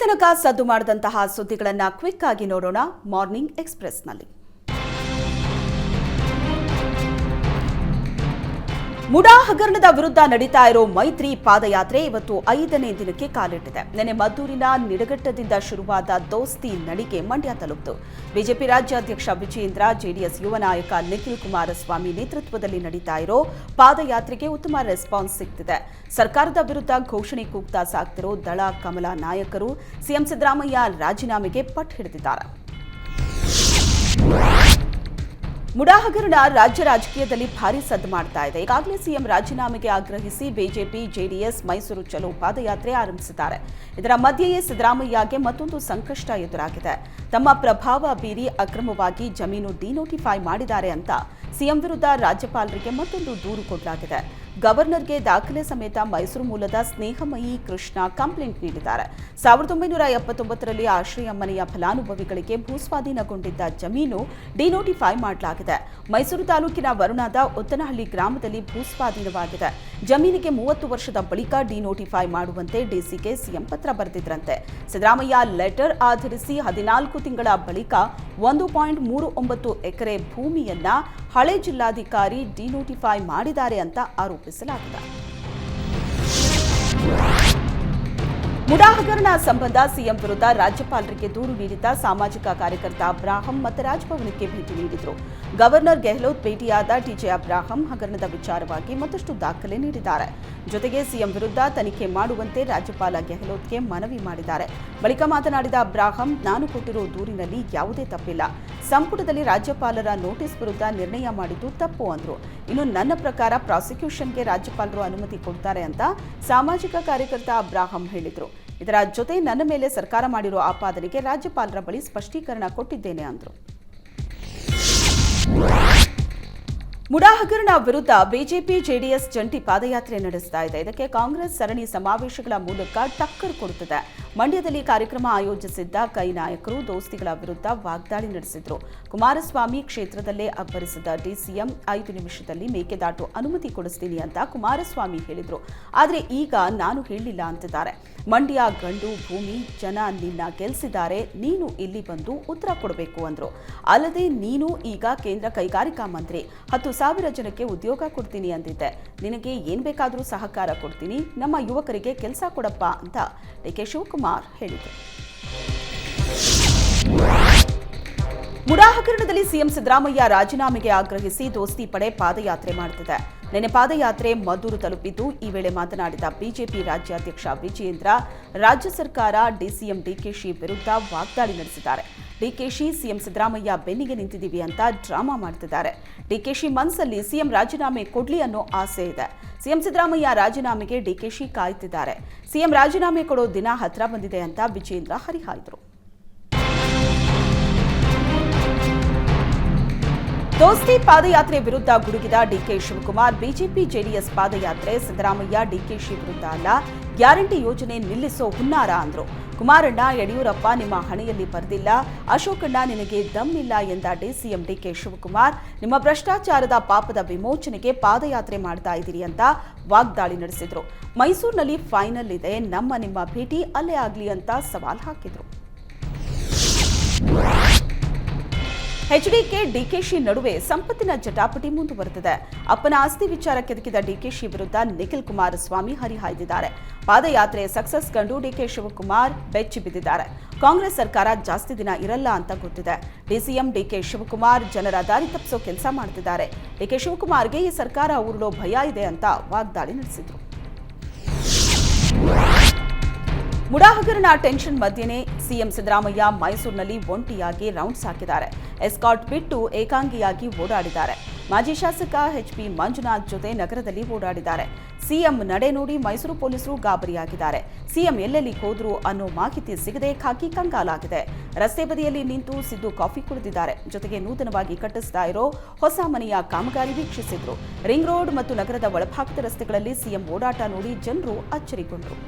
ತನಕ ಸದ್ದು ಮಾಡಿದಂತಹ ಸುದ್ದಿಗಳನ್ನು ಕ್ವಿಕ್ ಆಗಿ ನೋಡೋಣ. ಮಾರ್ನಿಂಗ್ ಎಕ್ಸ್ಪ್ರೆಸ್ನಲ್ಲಿ ಮುಡಾ ಹಗರಣದ ವಿರುದ್ಧ ನಡೀತಾ ಇರೋ ಮೈತ್ರಿ ಪಾದಯಾತ್ರೆ ಇವತ್ತು ಐದನೇ ದಿನಕ್ಕೆ ಕಾಲಿಟ್ಟಿದೆ. ನಿನ್ನೆ ಮದ್ದೂರಿನ ನಿಡಘಟ್ಟದಿಂದ ಶುರುವಾದ ದೋಸ್ತಿ ನಡಿಗೆ ಮಂಡ್ಯ ತಲುಪಿತು. ಬಿಜೆಪಿ ರಾಜ್ಯಾಧ್ಯಕ್ಷ ವಿಜೇಂದ್ರ ಜೆಡಿಎಸ್ ಯುವ ನಾಯಕ ನಿಖಿಲ್ ಕುಮಾರಸ್ವಾಮಿ ನೇತೃತ್ವದಲ್ಲಿ ನಡೀತಾ ಇರೋ ಪಾದಯಾತ್ರೆಗೆ ಉತ್ತಮ ರೆಸ್ಪಾನ್ಸ್ ಸಿಗ್ತಿದೆ. ಸರ್ಕಾರದ ವಿರುದ್ಧ ಘೋಷಣೆ ಕೂಗ್ತಾ ಸಾಗ್ತಿರೋ ದಳ ಕಮಲ ನಾಯಕರು ಸಿಎಂ ಸಿದ್ದರಾಮಯ್ಯ ರಾಜೀನಾಮೆಗೆ ಪಟ್ಟು ಹಿಡಿದಿದ್ದಾರೆ. ಮುಡಾ ಹಗರಣ ರಾಜ್ಯ ರಾಜಕೀಯದಲ್ಲಿ ಭಾರಿ ಸದ್ದು ಮಾಡ್ತಾ ಇದೆ. ಈಗಾಗಲೇ ಸಿಎಂ ರಾಜೀನಾಮೆಗೆ ಆಗ್ರಹಿಸಿ ಬಿಜೆಪಿ, ಜೆಡಿಎಸ್, ಮೈಸೂರು ಚಲೋ ಪಾದಯಾತ್ರೆ ಆರಂಭಿಸಿದ್ದಾರೆ. ಇದರ ಮಧ್ಯೆಯೇ ಸಿದ್ದರಾಮಯ್ಯಗೆ ಮತ್ತೊಂದು ಸಂಕಷ್ಟ ಎದುರಾಗಿದೆ. ತಮ್ಮ ಪ್ರಭಾವ ಬೀರಿ ಅಕ್ರಮವಾಗಿ ಜಮೀನು ಡಿನೋಟಿಫೈ ಮಾಡಿದ್ದಾರೆ ಅಂತ ಸಿಎಂ ವಿರುದ್ಧ ರಾಜ್ಯಪಾಲರಿಗೆ ಮತ್ತೊಂದು ದೂರು ಕೊಡಲಾಗಿದೆ. ಗವರ್ನರ್ಗೆ ದಾಖಲೆ ಸಮೇತ ಮೈಸೂರು ಮೂಲದ ಸ್ನೇಹಮಯಿ ಕೃಷ್ಣ ಕಂಪ್ಲೇಂಟ್ ನೀಡಿದ್ದಾರೆ. ಸಾವಿರದ ಒಂಬೈನೂರ ಎಪ್ಪತ್ತೊಂಬತ್ತರಲ್ಲಿ ಆಶ್ರಯ ಮನೆಯ ಫಲಾನುಭವಿಗಳಿಗೆ ಭೂಸ್ವಾಧೀನಗೊಂಡಿದ್ದ ಜಮೀನು ಡಿನೋಟಿಫೈ ಮಾಡಲಾಗಿದೆ. ಮೈಸೂರು ತಾಲೂಕಿನ ವರುಣಾದ ಉತ್ತನಹಳ್ಳಿ ಗ್ರಾಮದಲ್ಲಿ ಭೂಸ್ವಾಧೀನವಾಗಿದೆ. ಜಮೀನಿಗೆ ಮೂವತ್ತು ವರ್ಷದ ಬಳಿಕ ಡಿನೋಟಿಫೈ ಮಾಡುವಂತೆ ಡಿಸಿಗೆ ಸಿಎಂ ಪತ್ರ ಬರೆದಿದ್ರಂತೆ. ಸಿದ್ದರಾಮಯ್ಯ ಲೆಟರ್ ಆಧರಿಸಿ ಹದಿನಾಲ್ಕು ತಿಂಗಳ ಬಳಿಕ ಒಂದು ಪಾಯಿಂಟ್ ಮೂರು ಒಂಬತ್ತು ಎಕರೆ ಭೂಮಿಯನ್ನ ಹಳೆ ಜಿಲ್ಲಾಧಿಕಾರಿ ಡಿನೋಟಿಫೈ ಮಾಡಿದ್ದಾರೆ ಅಂತ ಆರೋಪಿಸಲಾಗಿದೆ. ಮುಡಾ ಹಗರಣ ಸಂಬಂಧ ಸಿಎಂ ವಿರುದ್ಧ ರಾಜ್ಯಪಾಲರಿಗೆ ದೂರು ನೀಡಿದ್ದ ಸಾಮಾಜಿಕ ಕಾರ್ಯಕರ್ತ ಅಬ್ರಾಹಂ ಮತ್ತು ರಾಜಭವನಕ್ಕೆ ಭೇಟಿ ನೀಡಿದರು. ಗವರ್ನರ್ ಗೆಹ್ಲೋತ್ ಭೇಟಿಯಾದ ಟಿಜೆ ಅಬ್ರಾಹಂ ಹಗರಣದ ವಿಚಾರವಾಗಿ ಮತ್ತಷ್ಟು ದಾಖಲೆ ನೀಡಿದ್ದಾರೆ. ಜೊತೆಗೆ ಸಿಎಂ ವಿರುದ್ಧ ತನಿಖೆ ಮಾಡುವಂತೆ ರಾಜ್ಯಪಾಲ ಗೆಹ್ಲೋತ್ಗೆ ಮನವಿ ಮಾಡಿದ್ದಾರೆ. ಬಳಿಕ ಮಾತನಾಡಿದ ಅಬ್ರಾಹಂ, ನಾನು ಕೊಟ್ಟಿರೋ ದೂರಿನಲ್ಲಿ ಯಾವುದೇ ತಪ್ಪಿಲ್ಲ. ಸಂಪುಟದಲ್ಲಿ ರಾಜ್ಯಪಾಲರ ನೋಟಿಸ್ ವಿರುದ್ಧ ನಿರ್ಣಯ ಮಾಡಿದ್ದು ತಪ್ಪು ಅಂದ್ರು. ಇನ್ನು ನನ್ನ ಪ್ರಕಾರ ಪ್ರಾಸಿಕ್ಯೂಷನ್ಗೆ ರಾಜ್ಯಪಾಲರು ಅನುಮತಿ ಕೊಡ್ತಾರೆ ಅಂತ ಸಾಮಾಜಿಕ ಕಾರ್ಯಕರ್ತ ಅಬ್ರಾಹಂ ಹೇಳಿದ್ರು. ಇದರ ಜೊತೆ ನನ್ನ ಮೇಲೆ ಸರ್ಕಾರ ಮಾಡಿರುವ ಆಪಾದನೆಗೆ ರಾಜ್ಯಪಾಲರ ಬಳಿ ಸ್ಪಷ್ಟೀಕರಣ ಕೊಟ್ಟಿದ್ದೇನೆ ಅಂದ್ರು. ಮುಡಾ ಹಗರಣ ವಿರುದ್ಧ ಬಿಜೆಪಿ ಜೆಡಿಎಸ್ ಜಂಟಿ ಪಾದಯಾತ್ರೆ ನಡೆಸ್ತಾ ಇದೆ. ಇದಕ್ಕೆ ಕಾಂಗ್ರೆಸ್ ಸರಣಿ ಸಮಾವೇಶಗಳ ಮೂಲಕ ಟಕ್ಕರ್ ಕೊಡುತ್ತಿದೆ. ಮಂಡ್ಯದಲ್ಲಿ ಕಾರ್ಯಕ್ರಮ ಆಯೋಜಿಸಿದ್ದ ಕೈ ನಾಯಕರು, ದೋಸ್ತಿಗಳ ವಿರುದ್ಧ ವಾಗ್ದಾಳಿ ನಡೆಸಿದ್ರು. ಕುಮಾರಸ್ವಾಮಿ ಕ್ಷೇತ್ರದಲ್ಲೇ ಅಬ್ಬರಿಸಿದ ಡಿಸಿಎಂ ಐದು ನಿಮಿಷದಲ್ಲಿ ಮೇಕೆದಾಟು ಅನುಮತಿ ಕೊಡಿಸ್ತೀನಿ ಅಂತ ಕುಮಾರಸ್ವಾಮಿ ಹೇಳಿದ್ರು. ಆದರೆ ಈಗ ನಾನು ಹೇಳಿಲ್ಲ ಅಂತಿದ್ದಾರೆ. ಮಂಡ್ಯ ಗಂಡು, ಭೂಮಿ, ಜನ ನಿನ್ನ ಗೆಲ್ಸಿದ್ದಾರೆ, ನೀನು ಇಲ್ಲಿ ಬಂದು ಉತ್ತರ ಕೊಡಬೇಕು ಅಂದ್ರು. ಅಲ್ಲದೆ ನೀನು ಈಗ ಕೇಂದ್ರ ಕೈಗಾರಿಕಾ ಮಂತ್ರಿ. ಹತ್ತು ಸಾವಿರ ಜನಕ್ಕೆ ಉದ್ಯೋಗ ಕೊಡ್ತೀನಿ ಅಂದಿದ್ದೆ. ನಿನಗೆ ಏನ್ ಬೇಕಾದರೂ ಸಹಕಾರ ಕೊಡ್ತೀನಿ. ನಮ್ಮ ಯುವಕರಿಗೆ ಕೆಲಸ ಕೊಡಪ್ಪ ಅಂತ ಡಿಕೆ ಶಿವಕುಮಾರ್ ಹೇಳಿದರು. ಮುಡಾ ಹಗರಣದಲ್ಲಿ ಸಿಎಂ ಸಿದ್ದರಾಮಯ್ಯ ರಾಜೀನಾಮೆಗೆ ಆಗ್ರಹಿಸಿ ದೋಸ್ತಿ ಪಡೆ ಪಾದಯಾತ್ರೆ ಮಾಡುತ್ತಿದೆ ನಿನ್ನೆ ಪಾದಯಾತ್ರೆ ಮದ್ದೂರು ತಲುಪಿದ್ದು, ಈ ವೇಳೆ ಮಾತನಾಡಿದ ಬಿಜೆಪಿ ರಾಜ್ಯಾಧ್ಯಕ್ಷ ವಿಜಯೇಂದ್ರ, ರಾಜ್ಯ ಸರ್ಕಾರ ಡಿಸಿಎಂ ಡಿಕೆಶಿ ವಿರುದ್ಧ ವಾಗ್ದಾಳಿ ನಡೆಸಿದ್ದಾರೆ. ಡಿಕೆಶಿ, ಸಿಎಂ ಸಿದ್ದರಾಮಯ್ಯ ಬೆನ್ನಿಗೆ ನಿಂತಿದ್ದೀವಿ ಅಂತ ಡ್ರಾಮಾ ಮಾಡ್ತಿದ್ದಾರೆ. ಡಿಕೆಶಿ ಮನಸ್ಸಲ್ಲಿ ಸಿಎಂ ರಾಜೀನಾಮೆ ಕೊಡ್ಲಿ ಅನ್ನೋ ಆಸೆ ಇದೆ. ಸಿಎಂ ಸಿದ್ದರಾಮಯ್ಯ ರಾಜೀನಾಮೆಗೆ ಡಿಕೆಶಿ ಕಾಯ್ತಿದ್ದಾರೆ. ಸಿಎಂ ರಾಜೀನಾಮೆ ಕೊಡೋ ದಿನ ಹತ್ರ ಬಂದಿದೆ ಅಂತ ವಿಜಯೇಂದ್ರ ಹರಿಹಾಯ್ದರು. ದೋಸ್ತಿ ಪಾದಯಾತ್ರೆ ವಿರುದ್ಧ ಗುಡುಗಿದ ಡಿಕೆ ಶಿವಕುಮಾರ್, ಬಿಜೆಪಿ ಜೆಡಿಎಸ್ ಪಾದಯಾತ್ರೆ ಸಿದ್ದರಾಮಯ್ಯ ಡಿಕೆಶಿ ವಿರುದ್ಧ ಅಲ್ಲ, ಗ್ಯಾರಂಟಿ ಯೋಜನೆ ನಿಲ್ಲಿಸೋ ಹುನ್ನಾರ ಅಂದ್ರು. ಕುಮಾರಣ್ಣ, ಯಡಿಯೂರಪ್ಪ ನಿಮ್ಮ ಹಣೆಯಲ್ಲಿ ಬರೆದಿಲ್ಲ ಅಶೋಕಣ್ಣ ನಿನಗೆ ದಮ್ ಇಲ್ಲ ಎಂದ ಡಿಸಿಎಂ ಡಿಕೆ ಶಿವಕುಮಾರ್, ನಿಮ್ಮ ಭ್ರಷ್ಟಾಚಾರದ ಪಾಪದ ವಿಮೋಚನೆಗೆ ಪಾದಯಾತ್ರೆ ಮಾಡ್ತಾ ಇದ್ದೀರಿ ಅಂತ ವಾಗ್ದಾಳಿ ನಡೆಸಿದ್ರು. ಮೈಸೂರಿನಲ್ಲಿ ಫೈನಲ್ ಇದೆ, ನಮ್ಮ ನಿಮ್ಮ ಭೇಟಿ ಅಲ್ಲೇ ಆಗಲಿ ಅಂತ ಸವಾಲ್ ಹಾಕಿದ್ರು. ಎಚ್ಡಿಕೆ ಡಿಕೆಶಿ ನಡುವೆ ಸಂಪತ್ತಿನ ಜಟಾಪಟಿ ಮುಂದುವರೆದಿದೆ. ಅಪ್ಪನ ಆಸ್ತಿ ವಿಚಾರ ಕೆದಕಿದ ಡಿಕೆಶಿ ವಿರುದ್ಧ ನಿಖಿಲ್ ಕುಮಾರಸ್ವಾಮಿ ಹರಿಹಾಯ್ದಿದ್ದಾರೆ. ಪಾದಯಾತ್ರೆ ಸಕ್ಸಸ್ ಕಂಡು ಡಿಕೆ ಶಿವಕುಮಾರ್ ಬೆಚ್ಚಿ ಬಿದ್ದಿದ್ದಾರೆ. ಕಾಂಗ್ರೆಸ್ ಸರ್ಕಾರ ಜಾಸ್ತಿ ದಿನ ಇರಲ್ಲ ಅಂತ ಗೊತ್ತಿದೆ. ಡಿಸಿಎಂ ಡಿಕೆ ಶಿವಕುಮಾರ್ ಜನರ ದಾರಿ ತಪ್ಪಿಸೋ ಕೆಲಸ ಮಾಡ್ತಿದ್ದಾರೆ. ಡಿಕೆ ಶಿವಕುಮಾರ್ಗೆ ಈ ಸರ್ಕಾರ ಉರುಳೋ ಭಯ ಇದೆ ಅಂತ ವಾಗ್ದಾಳಿ ನಡೆಸಿದ್ರು. ಮುಡಾ ಹಗರಣ ಟೆನ್ಷನ್ ಮಧ್ಯೆನೇ ಸಿಎಂ ಸಿದ್ದರಾಮಯ್ಯ ಮೈಸೂರಿನಲ್ಲಿ ಒಂಟಿಯಾಗಿ ರೌಂಡ್ಸ್ ಹಾಕಿದ್ದಾರೆ ಎಸ್ಕಾಟ್ ಬಿಟ್ಟು ಏಕಾಂಗಿಯಾಗಿ ಓಡಾಡಿದ್ದಾರೆ. ಮಾಜಿ ಶಾಸಕ ಎಚ್ಪಿ ಮಂಜುನಾಥ್ ಜೊತೆ ನಗರದಲ್ಲಿ ಓಡಾಡಿದ್ದಾರೆ. ಸಿಎಂ ನಡೆ ನೋಡಿ ಮೈಸೂರು ಪೊಲೀಸರು ಗಾಬರಿಯಾಗಿದ್ದಾರೆ. ಸಿಎಂ ಎಲ್ಲೆಲ್ಲಿ ಹೋದ್ರು ಅನ್ನೋ ಮಾಹಿತಿ ಸಿಗದೆ ಖಾಕಿ ಕಂಗಾಲಾಗಿದೆ. ರಸ್ತೆ ಬದಿಯಲ್ಲಿ ನಿಂತು ಸಿದ್ದು ಕಾಫಿ ಕುಡಿದಿದ್ದಾರೆ. ಜೊತೆಗೆ ನೂತನವಾಗಿ ಕಟ್ಟಿಸ್ತಾ ಇರೋ ಹೊಸ ಮನೆಯ ಕಾಮಗಾರಿ ವೀಕ್ಷಿಸಿದ್ರು. ರಿಂಗ್ ರೋಡ್ ಮತ್ತು ನಗರದ ಒಳಭಾಗದ ರಸ್ತೆಗಳಲ್ಲಿ ಸಿಎಂ ಓಡಾಟ ನೋಡಿ ಜನರು ಅಚ್ಚರಿಗೊಂಡರು.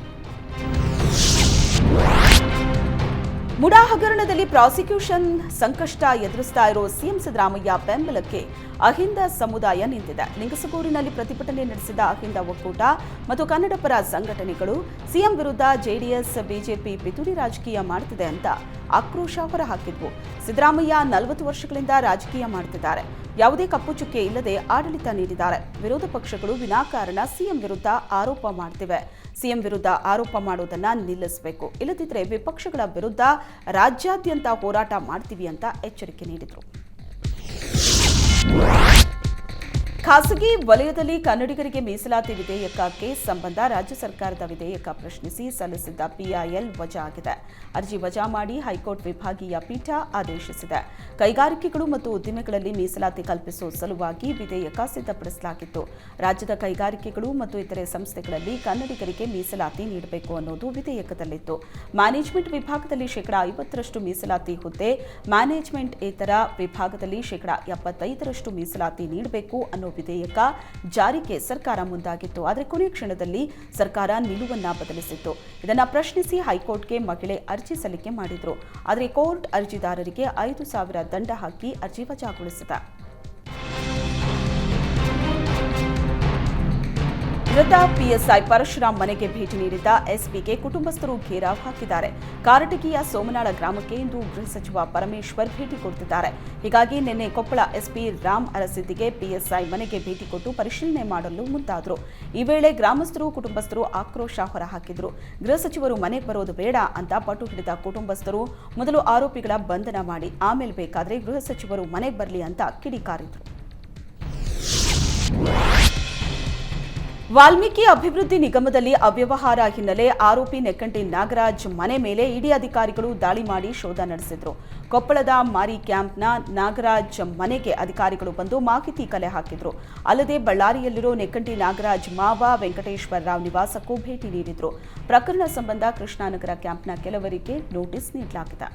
ಮುಡಾ ಹಗರಣದಲ್ಲಿ ಪ್ರಾಸಿಕ್ಯೂಷನ್ ಸಂಕಷ್ಟ ಎದುರಿಸ್ತಾ ಇರೋ ಸಿಎಂ ಸಿದ್ದರಾಮಯ್ಯ ಬೆಂಬಲಕ್ಕೆ ಅಹಿಂದ ಸಮುದಾಯ ನಿಂತಿದೆ. ಲಿಂಗಸಗೂರಿನಲ್ಲಿ ಪ್ರತಿಭಟನೆ ನಡೆಸಿದ ಅಹಿಂದ ಒಕ್ಕೂಟ ಮತ್ತು ಕನ್ನಡ ಪರ ಸಂಘಟನೆಗಳು ಸಿಎಂ ವಿರುದ್ಧ ಜೆಡಿಎಸ್, ಬಿಜೆಪಿ ಪಿತೂರಿ ರಾಜಕೀಯ ಮಾಡುತ್ತಿದೆ ಅಂತ ಆಕ್ರೋಶ ಹೊರಹಾಕಿದ್ವು. ಸಿದ್ದರಾಮಯ್ಯ ನಲವತ್ತು ವರ್ಷಗಳಿಂದ ರಾಜಕೀಯ ಮಾಡುತ್ತಿದ್ದಾರೆ ಯಾವುದೇ ಕಪ್ಪು ಚುಕ್ಕೆ ಇಲ್ಲದೆ ಆಡಳಿತ ನೀಡಿದ್ದಾರೆ. ವಿರೋಧ ಪಕ್ಷಗಳು ವಿನಾಕಾರಣ ಸಿಎಂ ವಿರುದ್ಧ ಆರೋಪ ಮಾಡ್ತಿವೆ. ಸಿಎಂ ವಿರುದ್ಧ ಆರೋಪ ಮಾಡೋದನ್ನ ನಿಲ್ಲಿಸಬೇಕು. ಇಲ್ಲದಿದ್ದರೆ ವಿಪಕ್ಷಗಳ ವಿರುದ್ಧ ರಾಜ್ಯಾದ್ಯಂತ ಹೋರಾಟ ಮಾಡ್ತೀವಿ ಅಂತ ಎಚ್ಚರಿಕೆ ನೀಡಿದರು. ಖಾಸಗಿ ವಲಯದಲ್ಲಿ ಕನ್ನಡಿಗರಿಗೆ ಮೀಸಲಾತಿ ವಿಧೇಯಕಕ್ಕೆ ಸಂಬಂಧ ರಾಜ್ಯ ಸರ್ಕಾರದ ವಿಧೇಯಕ ಪ್ರಶ್ನಿಸಿ ಸಲ್ಲಿಸಿದ್ದ ಪಿಐಎಲ್ ವಜಾ ಆಗಿದೆ. ಅರ್ಜಿ ವಜಾ ಮಾಡಿ ಹೈಕೋರ್ಟ್ ವಿಭಾಗೀಯ ಪೀಠ ಆದೇಶಿಸಿದೆ. ಕೈಗಾರಿಕೆಗಳು ಮತ್ತು ಉದ್ದಿಮೆಗಳಲ್ಲಿ ಮೀಸಲಾತಿ ಕಲ್ಪಿಸುವ ಸಲುವಾಗಿ ವಿಧೇಯಕ ಸಿದ್ಧಪಡಿಸಲಾಗಿತ್ತು. ರಾಜ್ಯದ ಕೈಗಾರಿಕೆಗಳು ಮತ್ತು ಇತರೆ ಸಂಸ್ಥೆಗಳಲ್ಲಿ ಕನ್ನಡಿಗರಿಗೆ ಮೀಸಲಾತಿ ನೀಡಬೇಕು ಅನ್ನೋದು ವಿಧೇಯಕದಲ್ಲಿತ್ತು. ಮ್ಯಾನೇಜ್ಮೆಂಟ್ ವಿಭಾಗದಲ್ಲಿ ಶೇಕಡಾ ಐವತ್ತರಷ್ಟು ಮೀಸಲಾತಿ ಹುದ್ದೆ, ಮ್ಯಾನೇಜ್ಮೆಂಟ್ ಇತರ ವಿಭಾಗದಲ್ಲಿ ಶೇಕಡಾ ಎಪ್ಪತ್ತೈದರಷ್ಟು ಮೀಸಲಾತಿ ನೀಡಬೇಕು ಅನ್ನೋ ವಿಧೇಯಕ ಜಾರಿಗೆ ಸರ್ಕಾರ ಮುಂದಾಗಿತ್ತು. ಆದರೆ ಕೊನೆಯ ಕ್ಷಣದಲ್ಲಿ ಸರ್ಕಾರ ನಿಲುವನ್ನ ಬದಲಿಸಿತ್ತು. ಇದನ್ನು ಪ್ರಶ್ನಿಸಿ ಹೈಕೋರ್ಟ್ಗೆ ಮಹಿಳೆ ಅರ್ಜಿ ಸಲ್ಲಿಕೆ ಮಾಡಿದ್ರು. ಆದರೆ ಕೋರ್ಟ್ ಅರ್ಜಿದಾರರಿಗೆ ಐದು ಸಾವಿರ ದಂಡ ಹಾಕಿ ಅರ್ಜಿ ವಜಾಗೊಳಿಸಿದೆ. ಮೃತ ಪಿಎಸ್ಐ ಪರಶುರಾಮ್ ಮನೆಗೆ ಭೇಟಿ ನೀಡಿದ್ದ ಎಸ್ಪಿಗೆ ಕುಟುಂಬಸ್ಥರು ಘೇರಾವ್ ಹಾಕಿದ್ದಾರೆ. ಕಾರಟಗಿಯ ಸೋಮನಾಳ ಗ್ರಾಮಕ್ಕೆ ಇಂದು ಗೃಹ ಸಚಿವ ಪರಮೇಶ್ವರ್ ಭೇಟಿ ಕೊಡುತ್ತಿದ್ದಾರೆ ಹೀಗಾಗಿ ನಿನ್ನೆ ಕೊಪ್ಪಳ ಎಸ್ಪಿ ರಾಮ್ ಅರಸಿದ್ದಿಗೆ ಪಿಎಸ್ಐ ಮನೆಗೆ ಭೇಟಿ ಕೊಟ್ಟು ಪರಿಶೀಲನೆ ಮಾಡಲು ಮುಂದಾದರು. ಈ ವೇಳೆ ಗ್ರಾಮಸ್ಥರು, ಕುಟುಂಬಸ್ಥರು ಆಕ್ರೋಶ ಹೊರಹಾಕಿದ್ರು. ಗೃಹ ಸಚಿವರು ಮನೆಗೆ ಬರೋದು ಬೇಡ ಅಂತ ಪಟು ಹಿಡಿದ ಕುಟುಂಬಸ್ಥರು ಮೊದಲು ಆರೋಪಿಗಳ ಬಂಧನ ಮಾಡಿ ಆಮೇಲೆ ಬೇಕಾದರೆ ಗೃಹ ಸಚಿವರು ಮನೆಗೆ ಬರಲಿ ಅಂತ ಕಿಡಿಕಾರಿದ್ರು. ವಾಲ್ಮೀಕಿ ಅಭಿವೃದ್ಧಿ ನಿಗಮದಲ್ಲಿ ಅವ್ಯವಹಾರ ಹಿನ್ನೆಲೆ ಆರೋಪಿ ನೆಕ್ಕಂಟಿ ನಾಗರಾಜ್ ಮನೆ ಮೇಲೆ ಇಡಿ ಅಧಿಕಾರಿಗಳು ದಾಳಿ ಮಾಡಿ ಶೋಧ ನಡೆಸಿದ್ರು. ಕೊಪ್ಪಳದ ಮಾರಿ ಕ್ಯಾಂಪ್ನ ನಾಗರಾಜ್ ಮನೆಗೆ ಅಧಿಕಾರಿಗಳು ಬಂದು ಮಾಹಿತಿ ಕಲೆ ಹಾಕಿದ್ರು. ಅಲ್ಲದೆ ಬಳ್ಳಾರಿಯಲ್ಲಿರೋ ನೆಕ್ಕಂಟಿ ನಾಗರಾಜ್ ಮಾವ ವೆಂಕಟೇಶ್ವರ ರಾವ್ ನಿವಾಸಕ್ಕೂ ಭೇಟಿ ನೀಡಿದ್ರು. ಪ್ರಕರಣ ಸಂಬಂಧ ಕೃಷ್ಣಾನಗರ ಕ್ಯಾಂಪ್ನ ಕೆಲವರಿಗೆ ನೋಟಿಸ್ ನೀಡಲಾಗಿದೆ.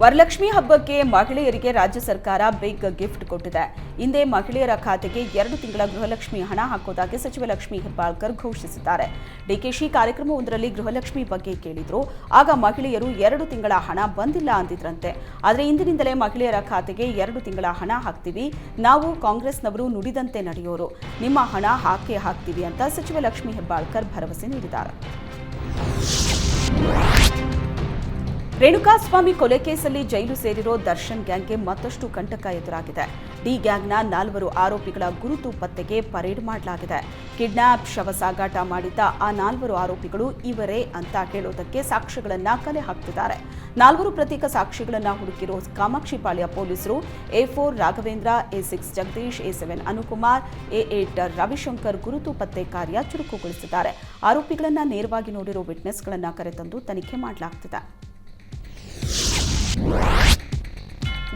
ವರಲಕ್ಷ್ಮಿ ಹಬ್ಬಕ್ಕೆ ಮಹಿಳೆಯರಿಗೆ ರಾಜ್ಯ ಸರ್ಕಾರ ಬಿಗ್ ಗಿಫ್ಟ್ ಕೊಟ್ಟಿದೆ. ಹಿಂದೆ ಮಹಿಳೆಯರ ಖಾತೆಗೆ ಎರಡು ತಿಂಗಳ ಗೃಹಲಕ್ಷ್ಮಿ ಹಣ ಹಾಕೋದಾಗಿ ಸಚಿವ ಲಕ್ಷ್ಮಿ ಹೆಬ್ಬಾಳ್ಕರ್ ಘೋಷಿಸಿದ್ದಾರೆ. ಡಿಕೆಶಿ ಕಾರ್ಯಕ್ರಮವೊಂದರಲ್ಲಿ ಗೃಹಲಕ್ಷ್ಮಿ ಬಗ್ಗೆ ಕೇಳಿದ್ರು. ಆಗ ಮಹಿಳೆಯರು ಎರಡು ತಿಂಗಳ ಹಣ ಬಂದಿಲ್ಲ ಅಂದಿದ್ರಂತೆ. ಆದರೆ ಇಂದಿನಿಂದಲೇ ಮಹಿಳೆಯರ ಖಾತೆಗೆ ಎರಡು ತಿಂಗಳ ಹಣ ಹಾಕ್ತೀವಿ. ನಾವು ಕಾಂಗ್ರೆಸ್ನವರು ನುಡಿದಂತೆ ನಡೆಯೋರು. ನಿಮ್ಮ ಹಣ ಹಾಕೇ ಹಾಕ್ತೀವಿ ಅಂತ ಸಚಿವ ಲಕ್ಷ್ಮಿ ಹೆಬ್ಬಾಳ್ಕರ್ ಭರವಸೆ ನೀಡಿದ್ದಾರೆ. ರೇಣುಕಾಸ್ವಾಮಿ ಕೊಲೆ ಕೇಸಲ್ಲಿ ಜೈಲು ಸೇರಿರೋ ದರ್ಶನ್ ಗ್ಯಾಂಗ್ಗೆ ಮತ್ತಷ್ಟು ಕಂಟಕ ಎದುರಾಗಿದೆ. ಡಿ ಗ್ಯಾಂಗ್ನ ನಾಲ್ವರು ಆರೋಪಿಗಳ ಗುರುತು ಪತ್ತೆಗೆ ಪರೇಡ್ ಮಾಡಲಾಗಿದೆ. ಕಿಡ್ನಾಪ್ ಶವ ಸಾಗಾಟ ಮಾಡಿದ್ದ ಆ ನಾಲ್ವರು ಆರೋಪಿಗಳು ಇವರೇ ಅಂತ ಹೇಳೋದಕ್ಕೆ ಸಾಕ್ಷ್ಯಗಳನ್ನ ಕಲೆ ಹಾಕ್ತಿದ್ದಾರೆ. ನಾಲ್ವರು ಪ್ರತ್ಯೇಕ ಸಾಕ್ಷಿಗಳನ್ನ ಹುಡುಕಿರೋ ಕಾಮಾಕ್ಷಿಪಾಳ್ಯ ಪೊಲೀಸರು A four Raghavendra, A six Jagadish, A seven Anukumar, A eight Ravishankar ಗುರುತು ಪತ್ತೆ ಕಾರ್ಯ ಚುರುಕುಗೊಳಿಸಿದ್ದಾರೆ. ಆರೋಪಿಗಳನ್ನ ನೇರವಾಗಿ ನೋಡಿರೋ ವಿಟ್ನೆಸ್ಗಳನ್ನ ಕರೆತಂದು ತನಿಖೆ ಮಾಡಲಾಗ್ತಿದೆ.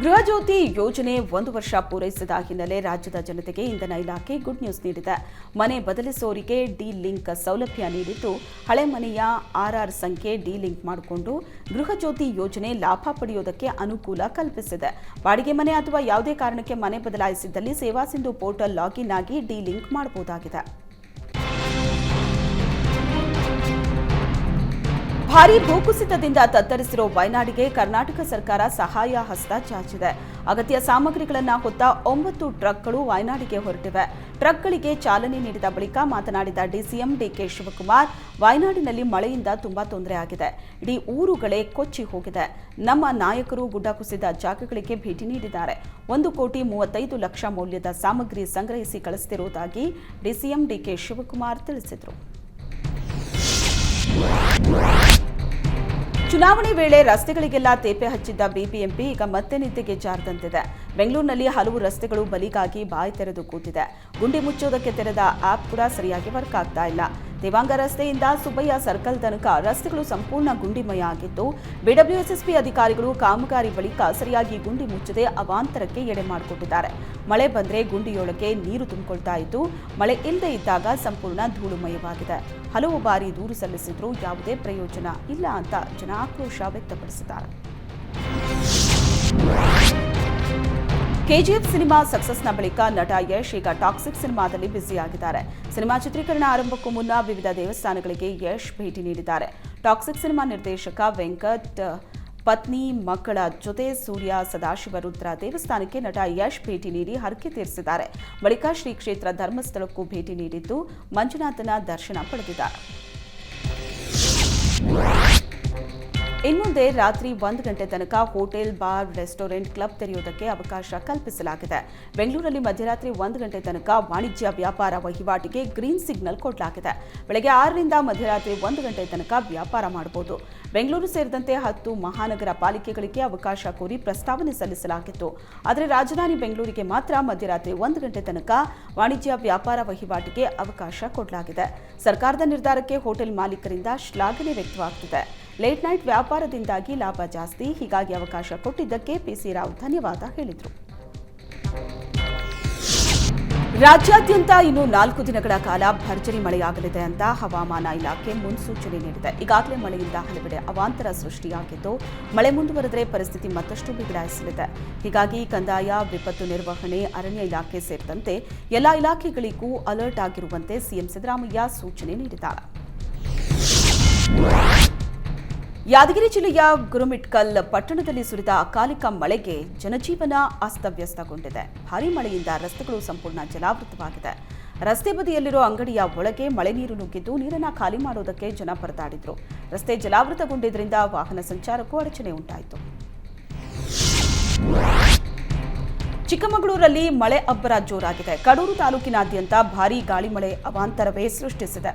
ಗೃಹ ಜ್ಯೋತಿ ಯೋಜನೆ ಒಂದು ವರ್ಷ ಪೂರೈಸಿದ ಹಿನ್ನೆಲೆ ರಾಜ್ಯದ ಜನತೆಗೆ ಇಂಧನ ಇಲಾಖೆ ಗುಡ್ ನ್ಯೂಸ್ ನೀಡಿದೆ. ಮನೆ ಬದಲಿಸೋರಿಗೆ ಡಿ ಲಿಂಕ್ ಸೌಲಭ್ಯ ನೀಡಿದ್ದು, ಹಳೆ ಮನೆಯ ಆರ್ಆರ್ ಸಂಖ್ಯೆ ಡಿ ಲಿಂಕ್ ಮಾಡಿಕೊಂಡು ಗೃಹಜ್ಯೋತಿ ಯೋಜನೆ ಲಾಭ ಪಡೆಯೋದಕ್ಕೆ ಅನುಕೂಲ ಕಲ್ಪಿಸಿದೆ. ಬಾಡಿಗೆ ಮನೆ ಅಥವಾ ಯಾವುದೇ ಕಾರಣಕ್ಕೆ ಮನೆ ಬದಲಾಯಿಸಿದ್ದಲ್ಲಿ ಸೇವಾ ಸಿಂಧು ಪೋರ್ಟಲ್ ಲಾಗಿನ್ ಆಗಿ ಡಿ ಲಿಂಕ್ ಮಾಡಬಹುದಾಗಿದೆ. ಭಾರೀ ಭೂಕುಸಿತದಿಂದ ತತ್ತರಿಸಿರೋ ವಯನಾಡಿಗೆ ಕರ್ನಾಟಕ ಸರ್ಕಾರ ಸಹಾಯ ಹಸ್ತ ಚಾಚಿದೆ. ಅಗತ್ಯ ಸಾಮಗ್ರಿಗಳನ್ನು ಹೊತ್ತ ಒಂಬತ್ತು ಟ್ರಕ್ಗಳು ವಯನಾಡಿಗೆ ಹೊರಟಿವೆ. ಟ್ರಕ್ಗಳಿಗೆ ಚಾಲನೆ ನೀಡಿದ ಬಳಿಕ ಮಾತನಾಡಿದ ಡಿಸಿಎಂ ಡಿಕೆ ಶಿವಕುಮಾರ್, ವಯನಾಡಿನಲ್ಲಿ ಮಳೆಯಿಂದ ತುಂಬಾ ತೊಂದರೆ ಆಗಿದೆ. ಇಡೀ ಊರುಗಳೇ ಕೊಚ್ಚಿ ಹೋಗಿದೆ. ನಮ್ಮ ನಾಯಕರು ಗುಡ್ಡ ಕುಸಿದ ಜಾಗಗಳಿಗೆ ಭೇಟಿ ನೀಡಿದ್ದಾರೆ. ಒಂದು ಕೋಟಿ ಮೂವತ್ತೈದು ಲಕ್ಷ ಮೌಲ್ಯದ ಸಾಮಗ್ರಿ ಸಂಗ್ರಹಿಸಿ ಕಳಿಸುತ್ತಿರುವುದಾಗಿ ಡಿಸಿಎಂ ಡಿಕೆ ಶಿವಕುಮಾರ್ ತಿಳಿಸಿದರು. ಚುನಾವಣೆ ವೇಳೆ ರಸ್ತೆಗಳಿಗೆಲ್ಲ ತೇಪೆ ಹಚ್ಚಿದ್ದ ಬಿಬಿಎಂಪಿ ಈಗ ಮತ್ತೆ ನಿದ್ದೆಗೆ ಜಾರದಂತಿದೆ. ಬೆಂಗಳೂರಿನಲ್ಲಿ ಹಲವು ರಸ್ತೆಗಳು ಬಲಿಗಾಗಿ ಬಾಯಿ ತೆರೆದು ಕೂತಿದೆ. ಗುಂಡಿ ಮುಚ್ಚೋದಕ್ಕೆ ತೆರೆದ ಆಪ್ ಕೂಡ ಸರಿಯಾಗಿ ವರ್ಕ್ ಆಗ್ತಾ ಇಲ್ಲ. ದೇವಾಂಗ ರಸ್ತೆಯಿಂದ ಸುಬ್ಬಯ್ಯ ಸರ್ಕಲ್ ತನಕ ರಸ್ತೆಗಳು ಸಂಪೂರ್ಣ ಗುಂಡಿಮಯ ಆಗಿದ್ದು, ಬಿಡಬ್ಲ್ಯೂಎಸ್ಎಸ್ಪಿ ಅಧಿಕಾರಿಗಳು ಕಾಮಗಾರಿ ಬಳಿಕ ಸರಿಯಾಗಿ ಗುಂಡಿ ಮುಚ್ಚದೆ, ಅವಾಂತರಕ್ಕೆ ಎಡೆ ಮಾಡಿಕೊಟ್ಟಿದ್ದಾರೆ. ಮಳೆ ಬಂದರೆ ಗುಂಡಿಯೊಳಗೆ ನೀರು ತುಂಬಿಕೊಳ್ತಾ ಇದ್ದು, ಮಳೆ ಇಲ್ಲದೆ ಇದ್ದಾಗ ಸಂಪೂರ್ಣ ಧೂಳುಮಯವಾಗಿದೆ. ಹಲವು ಬಾರಿ ದೂರು ಸಲ್ಲಿಸಿದ್ರೂ ಯಾವುದೇ ಪ್ರಯೋಜನ ಇಲ್ಲ ಅಂತ ಜನ ಆಕ್ರೋಶ ವ್ಯಕ್ತಪಡಿಸಿದ್ದಾರೆ. ಕೆಜಿಎಫ್ ಸಿನಿಮಾ ಸಕ್ಸಸ್ನ ಬಳಿಕ ನಟ ಯಶ್ ಈಗ ಟಾಕ್ಸಿಕ್ ಸಿನಿಮಾದಲ್ಲಿ ಬ್ಯುಸಿಯಾಗಿದ್ದಾರೆ. ಸಿನಿಮಾ ಚಿತ್ರೀಕರಣ ಆರಂಭಕ್ಕೂ ಮುನ್ನ ವಿವಿಧ ದೇವಸ್ಥಾನಗಳಿಗೆ ಯಶ್ ಭೇಟಿ ನೀಡಿದ್ದಾರೆ. ಟಾಕ್ಸಿಕ್ ಸಿನಿಮಾ ನಿರ್ದೇಶಕ ವೆಂಕಟ್, ಪತ್ನಿ, ಮಕ್ಕಳ ಜೊತೆ ಸೂರ್ಯ ಸದಾಶಿವ ರುದ್ರ ದೇವಸ್ಥಾನಕ್ಕೆ ನಟ ಯಶ್ ಭೇಟಿ ನೀಡಿ ಹರಕೆ ತೀರಿಸಿದ್ದಾರೆ. ಬಳಿಕ ಶ್ರೀ ಕ್ಷೇತ್ರ ಧರ್ಮಸ್ಥಳಕ್ಕೂ ಭೇಟಿ ನೀಡಿದ್ದು ಮಂಜುನಾಥನ ದರ್ಶನ ಪಡೆದಿದ್ದಾರೆ. ಇನ್ಮುಂದೆ ರಾತ್ರಿ ಒಂದು ಗಂಟೆ ತನಕ ಹೋಟೆಲ್, ಬಾರ್, ರೆಸ್ಟೋರೆಂಟ್, ಕ್ಲಬ್ ತೆರೆಯುವುದಕ್ಕೆ ಅವಕಾಶ ಕಲ್ಪಿಸಲಾಗಿದೆ. ಬೆಂಗಳೂರಲ್ಲಿ ಮಧ್ಯರಾತ್ರಿ ಒಂದು ಗಂಟೆ ತನಕ ವಾಣಿಜ್ಯ ವ್ಯಾಪಾರ ವಹಿವಾಟಿಗೆ ಗ್ರೀನ್ ಸಿಗ್ನಲ್ ಕೊಡಲಾಗಿದೆ. ಬೆಳಗ್ಗೆ ಆರರಿಂದ ಮಧ್ಯರಾತ್ರಿ ಒಂದು ಗಂಟೆ ತನಕ ವ್ಯಾಪಾರ ಮಾಡಬಹುದು. ಬೆಂಗಳೂರು ಸೇರಿದಂತೆ ಹತ್ತು ಮಹಾನಗರ ಪಾಲಿಕೆಗಳಿಗೆ ಅವಕಾಶ ಕೋರಿ ಪ್ರಸ್ತಾವನೆ ಸಲ್ಲಿಸಲಾಗಿತ್ತು. ಆದರೆ ರಾಜಧಾನಿ ಬೆಂಗಳೂರಿಗೆ ಮಾತ್ರ ಮಧ್ಯರಾತ್ರಿ ಒಂದು ಗಂಟೆ ತನಕ ವಾಣಿಜ್ಯ ವ್ಯಾಪಾರ ವಹಿವಾಟಿಗೆ ಅವಕಾಶ ಕೊಡಲಾಗಿದೆ. ಸರ್ಕಾರದ ನಿರ್ಧಾರಕ್ಕೆ ಹೋಟೆಲ್ ಮಾಲೀಕರಿಂದ ಶ್ಲಾಘನೆ ವ್ಯಕ್ತವಾಗ್ತಿದೆ. ಲೇಟ್ ನೈಟ್ ವ್ಯಾಪಾರದಿಂದಾಗಿ ಲಾಭ ಜಾಸ್ತಿ, ಹೀಗಾಗಿ ಅವಕಾಶ ಕೊಟ್ಟಿದ್ದಕ್ಕೆ ಪಿಸಿ ರಾವ್ ಧನ್ಯವಾದ ಹೇಳಿದರು. ರಾಜ್ಯಾದ್ಯಂತ ಇನ್ನು ನಾಲ್ಕು ದಿನಗಳ ಕಾಲ ಭರ್ಜರಿ ಮಳೆಯಾಗಲಿದೆ ಅಂತ ಹವಾಮಾನ ಇಲಾಖೆ ಮುನ್ಸೂಚನೆ ನೀಡಿದೆ. ಈಗಾಗಲೇ ಮಳೆಯಿಂದ ಹಲವೆಡೆ ಅವಾಂತರ ಸೃಷ್ಟಿಯಾಗಿದ್ದು, ಮಳೆ ಮುಂದುವರೆದರೆ ಪರಿಸ್ಥಿತಿ ಮತ್ತಷ್ಟು ಬಿಗಡಾಯಿಸಲಿದೆ. ಹೀಗಾಗಿ ಕಂದಾಯ, ವಿಪತ್ತು ನಿರ್ವಹಣೆ, ಅರಣ್ಯ ಇಲಾಖೆ ಸೇರಿದಂತೆ ಎಲ್ಲ ಇಲಾಖೆಗಳಿಗೂ ಅಲರ್ಟ್ ಆಗಿರುವಂತೆ ಸಿಎಂ ಸಿದ್ದರಾಮಯ್ಯ ಸೂಚನೆ ನೀಡಿದ್ದಾರೆ. ಯಾದಗಿರಿ ಜಿಲ್ಲೆಯ ಗುರುಮಿಟ್ಕಲ್ ಪಟ್ಟಣದಲ್ಲಿ ಸುರಿದ ಅಕಾಲಿಕ ಮಳೆಗೆ ಜನಜೀವನ ಅಸ್ತವ್ಯಸ್ತಗೊಂಡಿದೆ. ಭಾರೀ ಮಳೆಯಿಂದ ರಸ್ತೆಗಳು ಸಂಪೂರ್ಣ ಜಲಾವೃತವಾಗಿದೆ. ರಸ್ತೆ ಬದಿಯಲ್ಲಿರೋ ಅಂಗಡಿಯ ಒಳಗೆ ಮಳೆ ನೀರು ನುಗ್ಗಿದ್ದು ನೀರನ್ನು ಖಾಲಿ ಮಾಡೋದಕ್ಕೆ ಜನ ಪರದಾಡಿದ್ರು. ರಸ್ತೆ ಜಲಾವೃತಗೊಂಡಿದ್ದರಿಂದ ವಾಹನ ಸಂಚಾರಕ್ಕೂ ಅಡಚಣೆ ಉಂಟಾಯಿತು. ಚಿಕ್ಕಮಗಳೂರಲ್ಲಿ ಮಳೆ ಅಬ್ಬರ ಜೋರಾಗಿದೆ. ಕಡೂರು ತಾಲೂಕಿನಾದ್ಯಂತ ಭಾರಿ ಗಾಳಿ ಮಳೆ ಅವಾಂತರವೇ ಸೃಷ್ಟಿಸಿದೆ.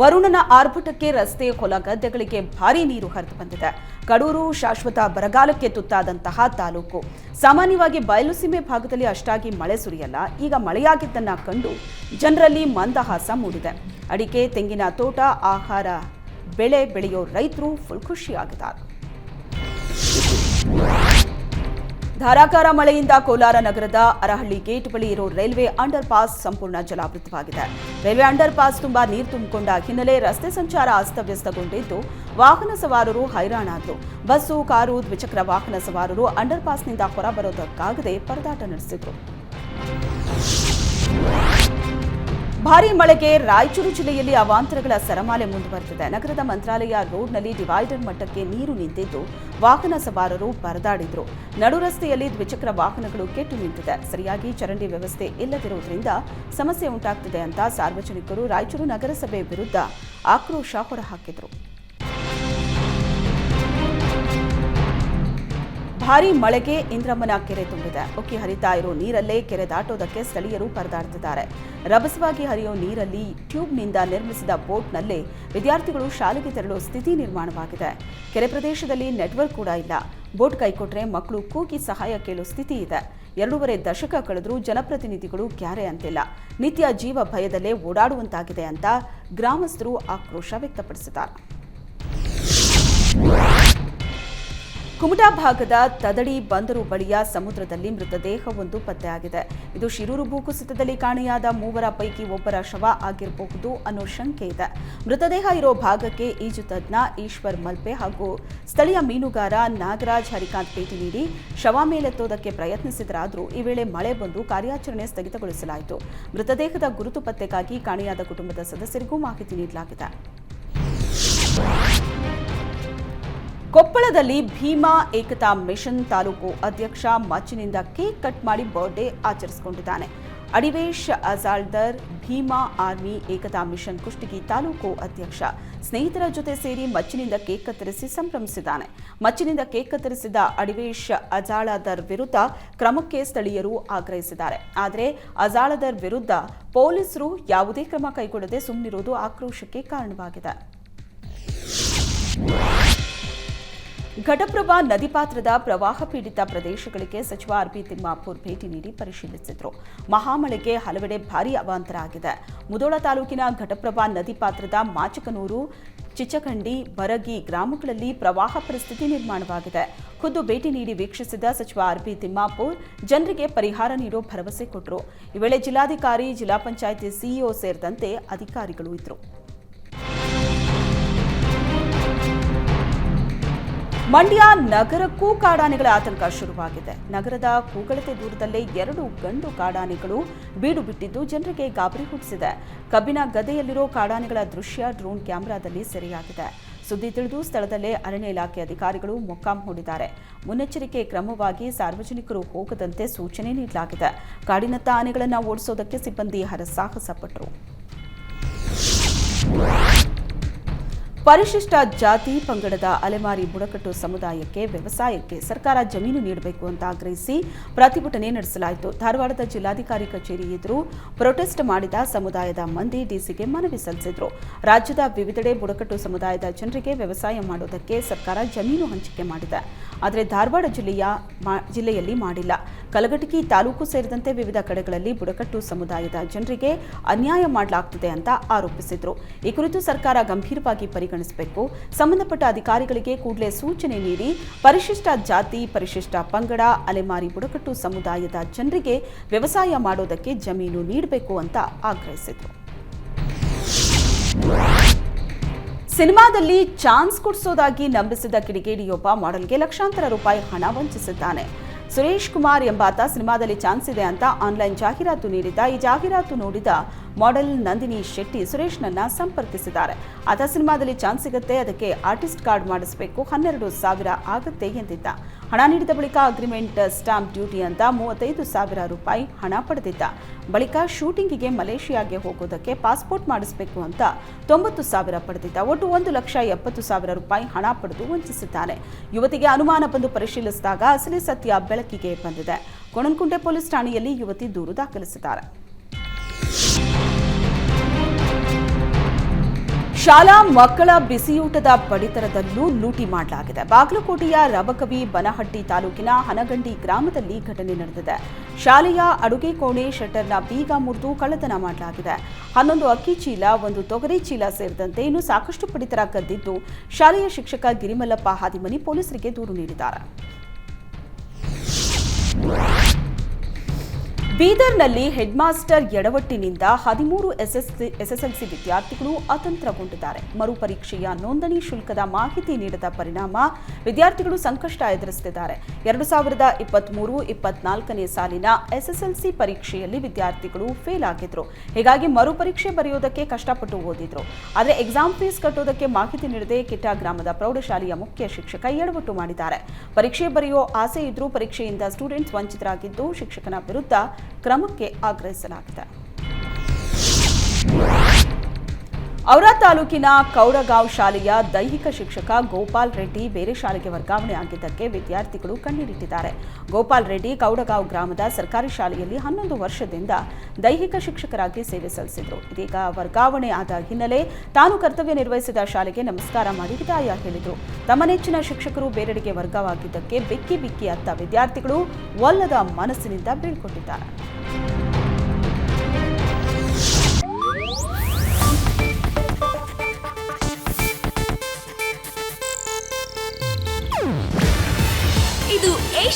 ವರುಣನ ಆರ್ಭಟಕ್ಕೆ ರಸ್ತೆ ಹೊಲ ಗದ್ದೆಗಳಿಗೆ ಭಾರೀ ನೀರು ಹರಿದು ಬಂದಿದೆ. ಕಡೂರು ಶಾಶ್ವತ ಬರಗಾಲಕ್ಕೆ ತುತ್ತಾದಂತಹ ತಾಲೂಕು. ಸಾಮಾನ್ಯವಾಗಿ ಬಯಲುಸೀಮೆ ಭಾಗದಲ್ಲಿ ಅಷ್ಟಾಗಿ ಮಳೆ ಸುರಿಯಲ್ಲ. ಈಗ ಮಳೆಯಾಗಿದ್ದನ್ನ ಕಂಡು ಜನರಲ್ಲಿ ಮಂದಹಾಸ ಮೂಡಿದೆ. ಅಡಿಕೆ, ತೆಂಗಿನ ತೋಟ, ಆಹಾರ, ಬೆಳೆ ಬೆಳೆಯೋ ರೈತರು ಫುಲ್ ಖುಷಿಯಾಗಿದ್ದಾರೆ. ಧಾರಾಕಾರ ಮಳೆಯಿಂದ ಕೋಲಾರ ನಗರದ ಅರಹಳ್ಳಿ ಗೇಟ್ ಬಳಿ ಇರೋ ರೈಲ್ವೆ ಅಂಡರ್ ಪಾಸ್ ಸಂಪೂರ್ಣ ಜಲಾವೃತವಾಗಿದೆ. ರೈಲ್ವೆ ಅಂಡರ್ ಪಾಸ್ ತುಂಬಾ ನೀರು ತುಂಬಿಕೊಂಡ ಹಿನ್ನೆಲೆ ರಸ್ತೆ ಸಂಚಾರ ಅಸ್ತವ್ಯಸ್ತಗೊಂಡಿದ್ದು, ವಾಹನ ಸವಾರರು ಹೈರಾಣಾದರು. ಬಸ್ಸು, ಕಾರು, ದ್ವಿಚಕ್ರ ವಾಹನ ಸವಾರರು ಅಂಡರ್ ಪಾಸ್ನಿಂದ ಹೊರಬರೋದಕ್ಕಾಗದೆ ಪರದಾಟ ನಡೆಸಿದ್ರು. ಭಾರೀ ಮಳೆಗೆ ರಾಯಚೂರು ಜಿಲ್ಲೆಯಲ್ಲಿ ಅವಾಂತರಗಳ ಸರಮಾಲೆ ಮುಂದುವರೆದಿದೆ. ನಗರದ ಮಂತ್ರಾಲಯ ರೋಡ್ನಲ್ಲಿ ಡಿವೈಡರ್ ಮಟ್ಟಕ್ಕೆ ನೀರು ನಿಂತಿದ್ದು ವಾಹನ ಸವಾರರು ಪರದಾಡಿದ್ರು. ನಡು ರಸ್ತೆಯಲ್ಲಿ ದ್ವಿಚಕ್ರ ವಾಹನಗಳು ಕೆಟ್ಟು ನಿಂತಿದೆ. ಸರಿಯಾಗಿ ಚರಂಡಿ ವ್ಯವಸ್ಥೆ ಇಲ್ಲದಿರುವುದರಿಂದ ಸಮಸ್ಯೆ ಉಂಟಾಗ್ತಿದೆ ಅಂತ ಸಾರ್ವಜನಿಕರು ರಾಯಚೂರು ನಗರಸಭೆ ವಿರುದ್ಧ ಆಕ್ರೋಶ ಹೊರಹಾಕಿದ್ರು. ಭಾರೀ ಮಳೆಗೆ ಇಂದ್ರಮ್ಮನ ಕೆರೆ ತುಂಬಿದೆ. ಉಕ್ಕಿ ಹರಿತಾ ಇರೋ ನೀರಲ್ಲೇ ಕೆರೆ ದಾಟೋದಕ್ಕೆ ಸ್ಥಳೀಯರು ಪರದಾಡ್ತಿದ್ದಾರೆ. ರಭಸವಾಗಿ ಹರಿಯೋ ನೀರಲ್ಲಿ ಟ್ಯೂಬ್ನಿಂದ ನಿರ್ಮಿಸಿದ ಬೋಟ್ನಲ್ಲೇ ವಿದ್ಯಾರ್ಥಿಗಳು ಶಾಲೆಗೆ ತೆರಳೋ ಸ್ಥಿತಿ ನಿರ್ಮಾಣವಾಗಿದೆ. ಕೆರೆ ಪ್ರದೇಶದಲ್ಲಿ ನೆಟ್ವರ್ಕ್ ಕೂಡ ಇಲ್ಲ. ಬೋಟ್ ಕೈಕೊಟ್ರೆ ಮಕ್ಕಳು ಕೂಗಿ ಸಹಾಯ ಕೇಳೋ ಸ್ಥಿತಿ ಇದೆ. ಎರಡೂವರೆ ದಶಕ ಕಳೆದರೂ ಜನಪ್ರತಿನಿಧಿಗಳು ಕ್ಯಾರೆ ಅಂತಿಲ್ಲ. ನಿತ್ಯ ಜೀವ ಭಯದಲ್ಲೇ ಓಡಾಡುವಂತಾಗಿದೆ ಅಂತ ಗ್ರಾಮಸ್ಥರು ಆಕ್ರೋಶ ವ್ಯಕ್ತಪಡಿಸಿದ್ದಾರೆ. ಕುಮಟಾ ಭಾಗದ ತದಡಿ ಬಂದರು ಬಳಿಯ ಸಮುದ್ರದಲ್ಲಿ ಮೃತದೇಹವೊಂದು ಪತ್ತೆಯಾಗಿದೆ. ಇದು ಶಿರೂರು ಭೂಕುಸಿತದಲ್ಲಿ ಕಾಣೆಯಾದ ಮೂವರ ಪೈಕಿ ಒಬ್ಬರ ಶವ ಆಗಿರಬಹುದು ಅನ್ನೋ ಶಂಕೆ ಇದೆ. ಮೃತದೇಹ ಇರೋ ಭಾಗಕ್ಕೆ ಈಜು ತಜ್ಞ ಈಶ್ವರ್ ಮಲ್ಪೆ ಹಾಗೂ ಸ್ಥಳೀಯ ಮೀನುಗಾರ ನಾಗರಾಜ್ ಹರಿಕಾಂತ್ ಭೇಟಿ ನೀಡಿ ಶವ ಮೇಲೆತ್ತೋದಕ್ಕೆ ಪ್ರಯತ್ನಿಸಿದರಾದರೂ ಈ ವೇಳೆ ಮಳೆ ಬಂದು ಕಾರ್ಯಾಚರಣೆ ಸ್ಥಗಿತಗೊಳಿಸಲಾಯಿತು. ಮೃತದೇಹದ ಗುರುತು ಪತ್ತೆಗಾಗಿ ಕಾಣೆಯಾದ ಕುಟುಂಬದ ಸದಸ್ಯರಿಗೂ ಮಾಹಿತಿ ನೀಡಲಾಗಿದೆ. ಕೊಪ್ಪಳದಲ್ಲಿ ಭೀಮಾ ಏಕತಾ ಮಿಷನ್ ತಾಲೂಕು ಅಧ್ಯಕ್ಷ ಮಚ್ಚಿನಿಂದ ಕೇಕ್ ಕಟ್ ಮಾಡಿ ಬರ್ಡೇ ಆಚರಿಸಿಕೊಂಡಿದ್ದಾನೆ. ಅಡಿವೇಶ್ ಅಜಾಲ್ದರ್ ಭೀಮಾ ಆರ್ಮಿ ಏಕತಾ ಮಿಷನ್ ಕುಷ್ಟಗಿ ತಾಲೂಕು ಅಧ್ಯಕ್ಷ. ಸ್ನೇಹಿತರ ಜೊತೆ ಸೇರಿ ಮಚ್ಚಿನಿಂದ ಕೇಕ್ ಕತ್ತರಿಸಿ ಸಂಭ್ರಮಿಸಿದ್ದಾನೆ. ಮಚ್ಚಿನಿಂದ ಕೇಕ್ ಕತ್ತರಿಸಿದ ಅಡಿವೇಶ್ ಅಜಾಳದರ್ ವಿರುದ್ಧ ಕ್ರಮಕ್ಕೆ ಸ್ಥಳೀಯರು ಆಗ್ರಹಿಸಿದ್ದಾರೆ. ಆದರೆ ಅಜಾಳದರ್ ವಿರುದ್ಧ ಪೊಲೀಸರು ಯಾವುದೇ ಕ್ರಮ ಕೈಗೊಳ್ಳದೆ ಸುಮ್ಮನಿರುವುದು ಆಕ್ರೋಶಕ್ಕೆ ಕಾರಣವಾಗಿದೆ. ಘಟಪ್ರಭಾ ನದಿ ಪಾತ್ರದ ಪ್ರವಾಹ ಪೀಡಿತ ಪ್ರದೇಶಗಳಿಗೆ ಸಚಿವ ಆರ್ಪಿ ತಿಮ್ಮಾಪುರ್ ಭೇಟಿ ನೀಡಿ ಪರಿಶೀಲಿಸಿದರು. ಮಹಾಮಳೆಗೆ ಹಲವೆಡೆ ಭಾರೀ ಅವಾಂತರ ಆಗಿದೆ. ಮುದೋಳ ತಾಲೂಕಿನ ಘಟಪ್ರಭಾ ನದಿ ಪಾತ್ರದ ಮಾಚಕನೂರು, ಚಿಚಕಂಡಿ, ಬರಗಿ ಗ್ರಾಮಗಳಲ್ಲಿ ಪ್ರವಾಹ ಪರಿಸ್ಥಿತಿ ನಿರ್ಮಾಣವಾಗಿದೆ. ಖುದ್ದು ಭೇಟಿ ನೀಡಿ ವೀಕ್ಷಿಸಿದ ಸಚಿವ ಆರ್ಪಿ ತಿಮ್ಮಾಪುರ್, ಜನರಿಗೆ ಪರಿಹಾರ ನೀಡೋ ಭರವಸೆ ಕೊಟ್ಟರು ಈ ವೇಳೆ ಜಿಲ್ಲಾಧಿಕಾರಿ, ಜಿಲ್ಲಾ ಪಂಚಾಯಿತಿ ಸಿಇಒ ಸೇರಿದಂತೆ ಅಧಿಕಾರಿಗಳು ಇದ್ದರು ಮಂಡ್ಯ ನಗರಕ್ಕೂ ಕಾಡಾನೆಗಳ ಆತಂಕ ಶುರುವಾಗಿದೆ. ನಗರದ ಕೂಗಳತೆ ದೂರದಲ್ಲೇ ಎರಡು ಗಂಡು ಕಾಡಾನೆಗಳು ಬೀಡು ಬಿಟ್ಟಿದ್ದು ಜನರಿಗೆ ಗಾಬರಿ ಹುಟ್ಟಿಸಿದೆ. ಕಬ್ಬಿನ ಗದೆಯಲ್ಲಿರೋ ಕಾಡಾನೆಗಳ ದೃಶ್ಯ ಡ್ರೋನ್ ಕ್ಯಾಮೆರಾದಲ್ಲಿ ಸೆರೆಯಾಗಿದೆ. ಸುದ್ದಿ ತಿಳಿದು ಸ್ಥಳದಲ್ಲೇ ಅರಣ್ಯ ಇಲಾಖೆ ಅಧಿಕಾರಿಗಳು ಮೊಕ್ಕಾಂ ಹೂಡಿದ್ದಾರೆ. ಮುನ್ನೆಚ್ಚರಿಕೆ ಕ್ರಮವಾಗಿ ಸಾರ್ವಜನಿಕರು ಹೋಗದಂತೆ ಸೂಚನೆ ನೀಡಲಾಗಿದೆ. ಕಾಡಿನತ್ತ ಆನೆಗಳನ್ನು ಓಡಿಸೋದಕ್ಕೆ ಸಿಬ್ಬಂದಿ ಹರಸಾಹಸ ಪಟ್ಟರು ಪರಿಶಿಷ್ಟ ಜಾತಿ ಪಂಗಡದ ಅಲೆಮಾರಿ ಬುಡಕಟ್ಟು ಸಮುದಾಯಕ್ಕೆ, ವ್ಯವಸಾಯಕ್ಕೆ ಸರ್ಕಾರ ಜಮೀನು ನೀಡಬೇಕು ಅಂತ ಆಗ್ರಹಿಸಿ ಪ್ರತಿಭಟನೆ ನಡೆಸಲಾಯಿತು. ಧಾರವಾಡದ ಜಿಲ್ಲಾಧಿಕಾರಿ ಕಚೇರಿ ಎದುರು ಪ್ರೊಟೆಸ್ಟ್ ಮಾಡಿದ ಸಮುದಾಯದ ಮಂದಿ ಡಿಸಿಗೆ ಮನವಿ ಸಲ್ಲಿಸಿದರು. ರಾಜ್ಯದ ವಿವಿಧೆಡೆ ಬುಡಕಟ್ಟು ಸಮುದಾಯದ ಜನರಿಗೆ ವ್ಯವಸಾಯ ಮಾಡೋದಕ್ಕೆ ಸರ್ಕಾರ ಜಮೀನು ಹಂಚಿಕೆ ಮಾಡಿದೆ. ಆದರೆ ಧಾರವಾಡ ಜಿಲ್ಲೆಯ ಜಿಲ್ಲೆಯಲ್ಲಿ ಮಾಡಿಲ್ಲ. ಕಲಘಟಕಿ ತಾಲೂಕು ಸೇರಿದಂತೆ ವಿವಿಧ ಕಡೆಗಳಲ್ಲಿ ಬುಡಕಟ್ಟು ಸಮುದಾಯದ ಜನರಿಗೆ ಅನ್ಯಾಯ ಮಾಡಲಾಗ್ತಿದೆ ಅಂತ ಆರೋಪಿಸಿದ್ರು. ಈ ಕುರಿತು ಸರ್ಕಾರ ಗಂಭೀರವಾಗಿ ಪರಿಗಣಿಸಬೇಕು. ಸಂಬಂಧಪಟ್ಟ ಅಧಿಕಾರಿಗಳಿಗೆ ಕೂಡಲೇ ಸೂಚನೆ ನೀಡಿ ಪರಿಶಿಷ್ಟ ಜಾತಿ, ಪರಿಶಿಷ್ಟ ಪಂಗಡ, ಅಲೆಮಾರಿ ಬುಡಕಟ್ಟು ಸಮುದಾಯದ ಜನರಿಗೆ ವ್ಯವಸಾಯ ಮಾಡೋದಕ್ಕೆ ಜಮೀನು ನೀಡಬೇಕು ಅಂತ ಆಗ್ರಹಿಸಿದರು. ಸಿನಿಮಾದಲ್ಲಿ ಚಾನ್ಸ್ ಕೊಡಿಸೋದಾಗಿ ನಂಬಿಸಿದ ಕಿಡಿಗೇಡಿಯೊಬ್ಬ ಮಾಡೆಲ್ಗೆ ಲಕ್ಷಾಂತರ ರೂಪಾಯಿ ಹಣ ವಂಚಿಸಿದ್ದಾನೆ. ಸುರೇಶ್ ಕುಮಾರ್ ಎಂಬಾತ ಸಿನಿಮಾದಲ್ಲಿ ಚಾನ್ಸ್ ಇದೆ ಅಂತ ಆನ್ಲೈನ್ ಜಾಹೀರಾತು ನೀಡಿದ್ದ, ಈ ಜಾಹೀರಾತು ನೋಡಿದ ಮಾಡೆಲ್ ನಂದಿನಿ ಶೆಟ್ಟಿ ಸುರೇಶ್ನನ್ನ ಸಂಪರ್ಕಿಸಿದ್ದಾರೆ. ಆತ ಸಿನಿಮಾದಲ್ಲಿ ಚಾನ್ಸ್ ಸಿಗುತ್ತೆ, ಅದಕ್ಕೆ ಆರ್ಟಿಸ್ಟ್ ಕಾರ್ಡ್ ಮಾಡಿಸಬೇಕು, ಹನ್ನೆರಡು ಸಾವಿರ ಆಗುತ್ತೆ ಎಂದಿದ್ದ. ಹಣ ನೀಡಿದ ಬಳಿಕ ಅಗ್ರಿಮೆಂಟ್ ಸ್ಟಾಂಪ್ ಡ್ಯೂಟಿ ಅಂತ ಮೂವತ್ತೈದು ಸಾವಿರ ರೂಪಾಯಿ ಹಣ ಪಡೆದಿದ್ದ. ಬಳಿಕ ಶೂಟಿಂಗಿಗೆ ಮಲೇಷಿಯಾಗೆ ಹೋಗೋದಕ್ಕೆ ಪಾಸ್ಪೋರ್ಟ್ ಮಾಡಿಸಬೇಕು ಅಂತ ತೊಂಬತ್ತು ಸಾವಿರ ಪಡೆದಿದ್ದ. ಒಟ್ಟು ಒಂದು ಲಕ್ಷ ಎಪ್ಪತ್ತು ಸಾವಿರ ರೂಪಾಯಿ ಹಣ ಪಡೆದು ವಂಚಿಸಿದ್ದಾನೆ ಯುವತಿಗೆ ಅನುಮಾನ ಬಂದು ಪರಿಶೀಲಿಸಿದಾಗ ಅಸಲಿ ಸತ್ಯ ಬೆಳಕಿಗೆ ಬಂದಿದೆ. ಕೊಣನ್ಕುಂಟೆ ಪೊಲೀಸ್ ಠಾಣೆಯಲ್ಲಿ ಯುವತಿ ದೂರು ದಾಖಲಿಸಿದ್ದಾರೆ. ಶಾಲಾ ಮಕ್ಕಳ ಬಿಸಿಯೂಟದ ಪಡಿತರದಲ್ಲೂ ಲೂಟಿ ಮಾಡಲಾಗಿದೆ. ಬಾಗಲಕೋಟೆಯ ರಬಕವಿ ಬನಹಟ್ಟಿ ತಾಲೂಕಿನ ಹನಗಂಡಿ ಗ್ರಾಮದಲ್ಲಿ ಘಟನೆ ನಡೆದಿದೆ. ಶಾಲೆಯ ಅಡುಗೆ ಕೋಣೆ ಶಟರ್ನ ಬೀಗ ಮುರಿದು ಕಳ್ಳತನ ಮಾಡಲಾಗಿದೆ. ಹನ್ನೊಂದು ಅಕ್ಕಿ ಚೀಲ, ಒಂದು ತೊಗರಿ ಚೀಲ ಸೇರಿದಂತೆ ಇನ್ನು ಸಾಕಷ್ಟು ಪಡಿತರ ಕದ್ದಿದ್ದು ಶಾಲೆಯ ಶಿಕ್ಷಕ ಗಿರಿಮಲ್ಲಪ್ಪ ಹಾದಿಮನಿ ಪೊಲೀಸರಿಗೆ ದೂರು ನೀಡಿದ್ದಾರೆ. ಬೀದರ್ನಲ್ಲಿ ಹೆಡ್ ಮಾಸ್ಟರ್ ಎಡವಟ್ಟಿನಿಂದ ಹದಿಮೂರು ಎಸ್ಎಸ್ಎಲ್ಸಿ ವಿದ್ಯಾರ್ಥಿಗಳು ಅತಂತ್ರಗೊಂಡಿದ್ದಾರೆ. ಮರುಪರೀಕ್ಷೆಯ ನೋಂದಣಿ ಶುಲ್ಕದ ಮಾಹಿತಿ ನೀಡದ ಪರಿಣಾಮ ವಿದ್ಯಾರ್ಥಿಗಳು ಸಂಕಷ್ಟ ಎದುರಿಸುತ್ತಿದ್ದಾರೆ ಎರಡು ಸಾವಿರದ ಇಪ್ಪತ್ಮೂರು ಇಪ್ಪತ್ನಾಲ್ಕನೇ ಸಾಲಿನ ಎಸ್ಎಸ್ಎಲ್ಸಿ ಪರೀಕ್ಷೆಯಲ್ಲಿ ವಿದ್ಯಾರ್ಥಿಗಳು ಫೇಲ್ ಆಗಿದ್ರು. ಹೀಗಾಗಿ ಮರುಪರೀಕ್ಷೆ ಬರೆಯೋದಕ್ಕೆ ಕಷ್ಟಪಟ್ಟು ಓದಿದ್ರು. ಆದರೆ ಎಕ್ಸಾಮ್ ಫೀಸ್ ಕಟ್ಟೋದಕ್ಕೆ ಮಾಹಿತಿ ನೀಡದೆ ಕಿಟ್ಟ ಗ್ರಾಮದ ಪ್ರೌಢಶಾಲೆಯ ಮುಖ್ಯ ಶಿಕ್ಷಕ ಎಡವಟ್ಟು ಮಾಡಿದ್ದಾರೆ. ಪರೀಕ್ಷೆ ಬರೆಯೋ ಆಸೆ ಇದ್ರೂ ಪರೀಕ್ಷೆಯಿಂದ ಸ್ಟೂಡೆಂಟ್ಸ್ ವಂಚಿತರಾಗಿದ್ದು ಶಿಕ್ಷಕನ ವಿರುದ್ಧ ಕ್ರಮಕ್ಕೆ ಆಗ್ರಹಿಸಲಾಗಿದೆ. ಔರಾ ತಾಲೂಕಿನ ಕೌಡಗಾಂವ್ ಶಾಲೆಯ ದೈಹಿಕ ಶಿಕ್ಷಕ ಗೋಪಾಲ್ ರೆಡ್ಡಿ ಬೇರೆ ಶಾಲೆಗೆ ವರ್ಗಾವಣೆ ಆಗಿದ್ದಕ್ಕೆ ವಿದ್ಯಾರ್ಥಿಗಳು ಕಣ್ಣೀರಿಟ್ಟಿದ್ದಾರೆ. ಗೋಪಾಲ್ ರೆಡ್ಡಿ ಕೌಡಗಾಂವ್ ಗ್ರಾಮದ ಸರ್ಕಾರಿ ಶಾಲೆಯಲ್ಲಿ ಹನ್ನೊಂದು ವರ್ಷದಿಂದ ದೈಹಿಕ ಶಿಕ್ಷಕರಾಗಿ ಸೇವೆ ಸಲ್ಲಿಸಿದ್ರು. ಇದೀಗ ವರ್ಗಾವಣೆ ಆದ ಹಿನ್ನೆಲೆ ತಾನು ಕರ್ತವ್ಯ ನಿರ್ವಹಿಸಿದ ಶಾಲೆಗೆ ನಮಸ್ಕಾರ ಮಾಡಿ ವಿದಾಯ ಹೇಳಿದರು. ತಮ್ಮ ನೆಚ್ಚಿನ ಶಿಕ್ಷಕರು ಬೇರೆಡೆಗೆ ವರ್ಗವಾಗಿದ್ದಕ್ಕೆ ಬಿಕ್ಕಿ ಬಿಕ್ಕಿ ಅತ್ತ ವಿದ್ಯಾರ್ಥಿಗಳು ಒಲ್ಲದ ಮನಸ್ಸಿನಿಂದ ಬೀಳ್ಕೊಟ್ಟಿದ್ದಾರೆ